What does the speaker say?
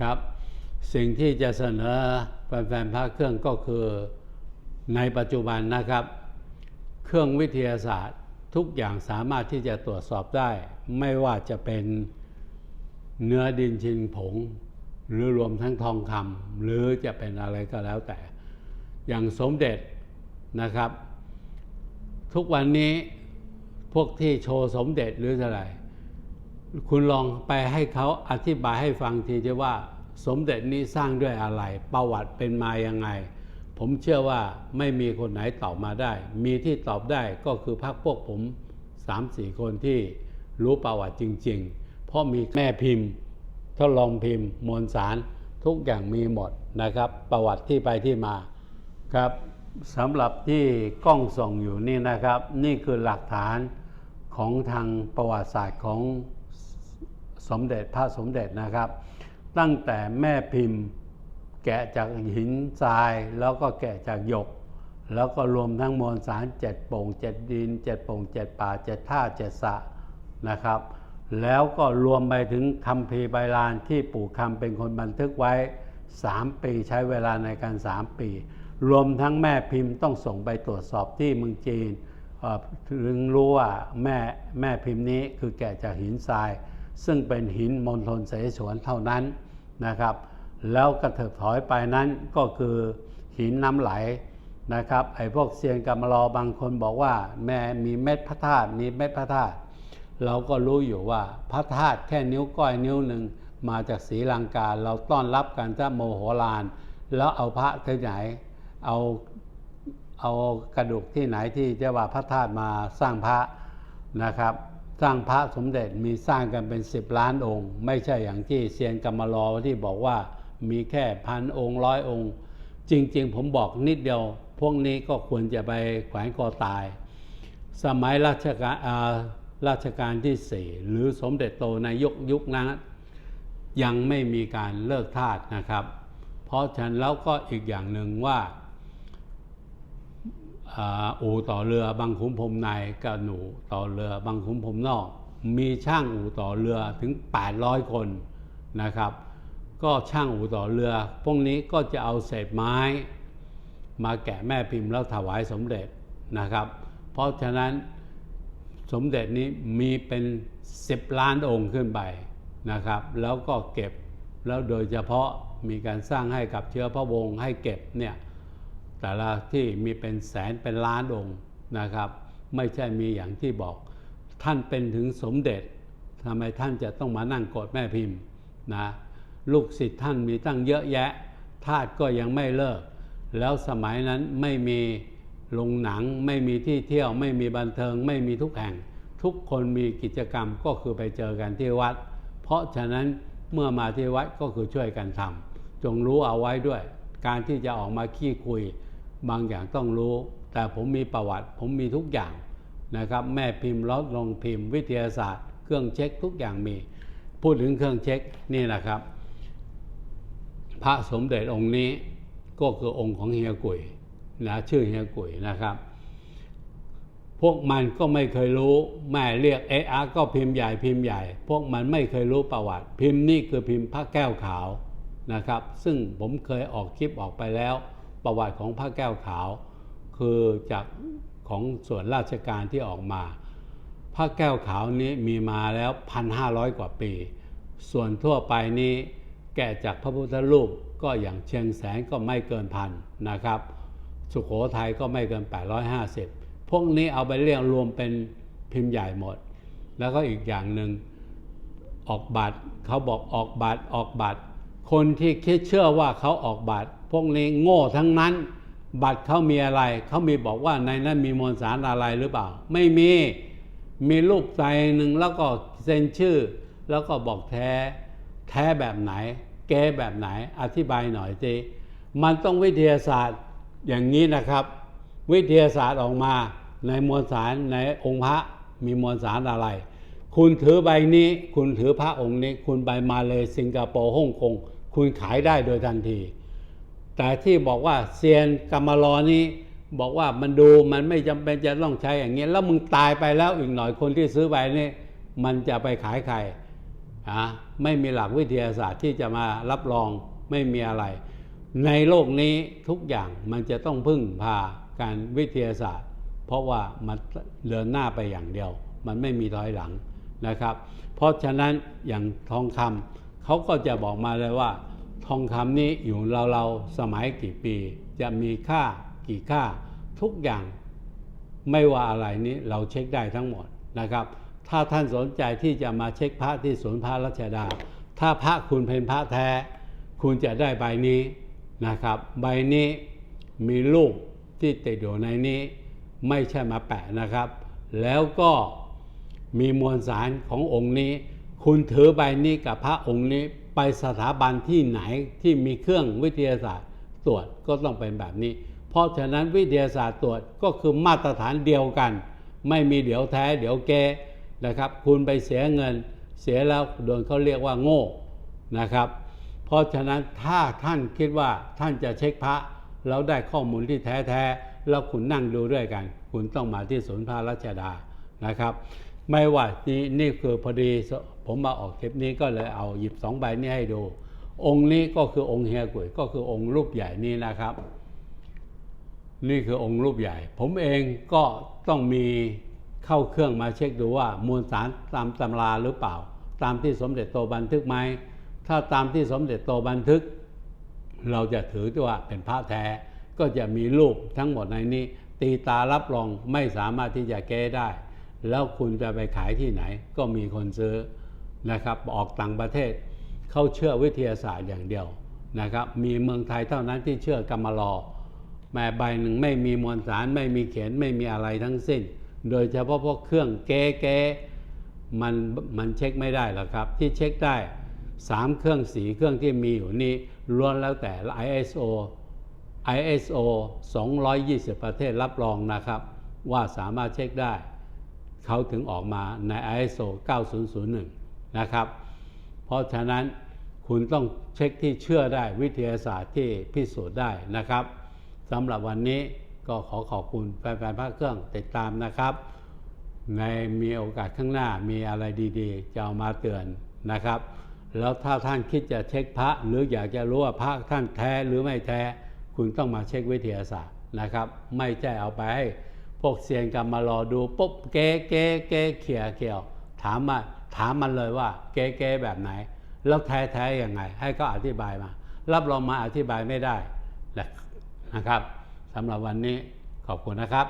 ครับ สิ่งที่จะเสนอแฟนๆพระเครื่องก็คือในปัจจุบันนะครับ เครื่องวิทยาศาสตร์ทุกอย่างสามารถที่จะตรวจสอบได้ ไม่ว่าจะเป็นเนื้อดินชินผง หรือรวมทั้งทองคำหรือจะเป็นอะไรก็แล้วแต่ อย่างสมเด็จนะครับ ทุกวันนี้พวกที่โชว์สมเด็จหรืออะไร คุณลองไปให้เขาอธิบายให้ฟังทีที่ว่า สมเด็จนี้สร้างด้วยอะไร ประวัติเป็นมายังไง ผมเชื่อว่าไม่มีคนไหนตอบมาได้ มีที่ตอบได้ก็คือพักพวกผมสามสี่คนที่รู้ประวัติจริง ๆ เพราะมีแม่พิมพ์ ทดลองพิมพ์มวลสารทุกอย่างมีหมดนะครับ ประวัติที่ไปที่มาครับสำหรับที่กล้องส่องอยู่นี่นะครับ นี่คือหลักฐานของทางประวัติศาสตร์ของ สมเด็จพระสมเด็จนะครับ ตั้งแต่แม่พิมพ์แกะจากหินทรายแล้วก็แกะจากหยก แล้วก็รวมทั้งมวลสารเจ็ดโป่งเจ็ดดินเจ็ดโป่งเจ็ดป่าเจ็ดท่าเจ็ดสะนะครับ แล้วก็รวมไปถึงคำพีใบลานที่ปู่คำเป็นคนบันทึกไว้ 3 ปีใช้เวลาในการ 3 ปี รวมทั้งแม่พิมพ์ต้องส่งไปตรวจสอบที่เมืองจีนถึงรู้ว่าแม่แม่พิมพ์นี้คือแกะจากหินทราย ซึ่งเป็นหินมณฑลเสฉวนเท่านั้นนะครับ แล้วกระเถิบถอยไปนั้นก็คือหินน้ำไหลนะครับไอ้พวกเซียนกรรมลอบางคนบอกว่า แม่มีเม็ดพระธาตุมีเม็ดพระธาตุเราก็รู้อยู่ว่าพระธาตุแค่นิ้วก้อยนิ้วหนึ่งมาจากศรีลังกาเราต้อนรับกันถ้าโมโหลาน แล้วเอาพระที่ไหนเอาเอากระดูกที่ไหนที่จะว่าพระธาตุมาสร้างพระนะครับ สร้างพระสมเด็จมีสร้างกันเป็น10ล้านองค์ ไม่ใช่อย่างที่เซียนกรรมลอที่บอกว่ามีแค่พันองค์ร้อยองค์ จริง ๆ ผมบอกนิดเดียว พวกนี้ก็ควรจะไปแขวนคอตาย สมัยรัชกาลอ่ารัชกาลที่สี่หรือสมเด็จโตในยุคยุคนั้นยังไม่มีการเลิกทาสนะครับ เพราะฉะนั้นแล้วก็อีกอย่างหนึ่งว่า อู่ต่อเรือบางขุนพรมในกับหนูต่อเรือบางขุนพรมนอก มีช่างอู่ต่อเรือถึง 800 คนนะครับ ก็ช่างอู่ต่อเรือพวกนี้ก็จะเอาเศษไม้ มาแกะแม่พิมพ์แล้วถวายสมเด็จนะครับ เพราะฉะนั้นสมเด็จนี้มีเป็น 10 ล้านองค์ขึ้นไปนะครับ แล้วก็เก็บแล้วโดยเฉพาะมีการสร้างให้กับเชื้อพระวงศ์ให้เก็บเนี่ย แต่ละที่มีเป็นแสนเป็นล้านองค์นะครับ ไม่ใช่มีอย่างที่บอก ท่านเป็นถึงสมเด็จทำไมท่านจะต้องมานั่งกดแม่พิมพ์นะลูกศิษย์ท่านมีตั้งเยอะแยะทาสก็ยังไม่เลิก แล้วสมัยนั้นไม่มีโรงหนัง ไม่มีที่เที่ยว ไม่มีบันเทิง ไม่มีทุกแห่ง ทุกคนมีกิจกรรมก็คือไปเจอกันที่วัด เพราะฉะนั้นเมื่อมาที่วัดก็คือช่วยกันทำจงรู้เอาไว้ด้วย การที่จะออกมาขี้คุย บางอย่างต้องรู้ แต่ผมมีประวัติ ผมมีทุกอย่างนะครับ แม่พิมพ์ลดลงพิมพ์วิทยาศาสตร์ เครื่องเช็คทุกอย่างมี พูดถึงเครื่องเช็คนี่นะครับ พระสมเด็จองค์นี้ก็คือองค์ของเฮียกุยนะชื่อเฮียกุยนะครับ พวกมันก็ไม่เคยรู้ แม่เรียกเออะก็พิมพ์ใหญ่พิมพ์ใหญ่ พวกมันไม่เคยรู้ประวัติ พิมพ์นี่คือพิมพ์พระแก้วขาวนะครับ ซึ่งผมเคยออกคลิปออกไปแล้ว ประวัติของพระแก้วขาว คือจากของส่วนราชการที่ออกมา พระแก้วขาวนี้มีมาแล้ว 1,500 กว่าปี ส่วนทั่วไปนี้แกะจากพระพุทธรูปก็อย่างเชียงแสนก็ไม่เกินพันนะครับ สุขโขทัยก็ไม่เกิน 850 พวกนี้เอาไปเรียงรวมเป็นพิมพ์ใหญ่หมด แล้วก็อีกอย่างหนึ่งออกบัตรเขาบอกออกบัตรออกบัตร คนที่คิดเชื่อว่าเขาออกบัตร พวกนี้โง่ทั้งนั้น บัตรเขามีอะไร เขามีบอกว่าในนั้นมีมวลสารอะไรหรือเปล่า ไม่มีมีรูปใส่หนึ่งแล้วก็เซ็นชื่อ แล้วก็บอกแท้แท้แบบไหน แก้แบบไหนอธิบายหน่อยสิมันต้องวิทยาศาสตร์อย่างนี้นะครับ วิทยาศาสตร์ออกมาในมวลสารในองค์พระมีมวลสารอะไร คุณถือใบนี้ คุณถือพระองค์นี้ คุณไปมาเลยสิงคโปร์ฮ่องกง คุณขายได้โดยทันที แต่ที่บอกว่าเซียนกรรมลอนี้บอกว่ามันดูมันไม่จำเป็นจะต้องใช้อย่างเงี้ยแล้วมึงตายไปแล้วอีกหน่อยคนที่ซื้อใบนี้มันจะไปขายใครนะไม่มีหลักวิทยาศาสตร์ที่จะมารับรองไม่มีอะไร ในโลกนี้ทุกอย่างมันจะต้องพึ่งพาการวิทยาศาสตร์ เพราะว่ามันเดินหน้าไปอย่างเดียว มันไม่มีถอยหลังนะครับ เพราะฉะนั้นอย่างทองคำ เขาก็จะบอกมาเลยว่า ทองคำนี้อยู่เราๆสมัยกี่ปี จะมีค่ากี่ค่า ทุกอย่างไม่ว่าอะไรนี้เราเช็คได้ทั้งหมดนะครับ ถ้าท่านสนใจที่จะมาเช็คพระที่ศูนย์พระรัชดา ถ้าพระคุณเป็นพระแท้ คุณจะได้ใบนี้นะครับ ใบนี้มีรูปที่ติดอยู่ในนี้ไม่ใช่มาแปะนะครับ แล้วก็มีมวลสารขององค์นี้ คุณถือใบนี้กับพระองค์นี้ไปสถาบันที่ไหนที่มีเครื่องวิทยาศาสตร์ตรวจก็ต้องเป็นแบบนี้ เพราะฉะนั้นวิทยาศาสตร์ตรวจก็คือมาตรฐานเดียวกัน ไม่มีเดี๋ยวแท้เดี๋ยวแกนะครับ คุณไปเสียเงินเสียแล้วโดนเขาเรียกว่าโง่นะครับ เพราะฉะนั้นถ้าท่านคิดว่าท่านจะเช็คพระแล้วได้ข้อมูลที่แท้แท้แล้วคุณนั่งดูด้วยกัน คุณต้องมาที่ศูนย์พระรัชดานะครับ ไม่ว่านี่นี่คือพอดีผมมาออกคลิปนี้ก็เลยเอาหยิบสองใบนี้ให้ดู องค์นี้ก็คือองค์เฮียกุยก็คือองค์รูปใหญ่นี้นะครับ นี่คือองค์รูปใหญ่ ผมเองก็ต้องมีเข้าเครื่องมาเช็คดูว่ามวลสารตามตำราหรือเปล่า ตามที่สมเด็จโตบันทึกไหมถ้าตามที่สมเด็จโตบันทึก เราจะถือว่าเป็นพระแท้ก็จะมีรูปทั้งหมดในนี้ ตีตารับรองไม่สามารถที่จะแก้ได้ แล้วคุณจะไปขายที่ไหน ก็มีคนซื้อนะครับออกต่างประเทศเขาเชื่อวิทยาศาสตร์อย่างเดียวนะครับมีเมืองไทยเท่านั้นที่เชื่อกรรมลอแม่ใบหนึ่งไม่มีมวลสารไม่มีเขียนไม่มีอะไรทั้งสิ้น โดยเฉพาะพวกเครื่องเก๊เก๊มันมันเช็คไม่ได้หรอกครับ ที่เช็คได้สามเครื่องสีเครื่องที่มีอยู่นี้ล้วนแล้วแต่ ISO ISO 220 ประเทศรับรองนะครับ ว่าสามารถเช็คได้ เขาถึงออกมาใน ISO 9001 นะครับ เพราะฉะนั้นคุณต้องเช็คที่เชื่อได้วิทยาศาสตร์ที่พิสูจน์ได้นะครับสำหรับวันนี้ก็ขอขอบคุณแฟนๆพระเครื่องติดตามนะครับ ในมีโอกาสข้างหน้ามีอะไรดีๆ จะเอามาเตือนนะครับ แล้วถ้าท่านคิดจะเช็คพระ หรืออยากจะรู้ว่าพระท่านแท้หรือไม่แท้ คุณต้องมาเช็ควิทยาศาสตร์นะครับ ไม่ใช่เอาไปให้ วกเซียนกรรมารอดูปุ๊บเก๊เก๊เก๊เขี่ยเขี่ยว ถามมาถามมันเลยว่าเก๊เก๊แบบไหน แล้วแท้แท้ยังไง ให้ก็อธิบายมา รับรองมาอธิบายไม่ได้นะครับสำหรับวันนี้ขอบคุณนะครับ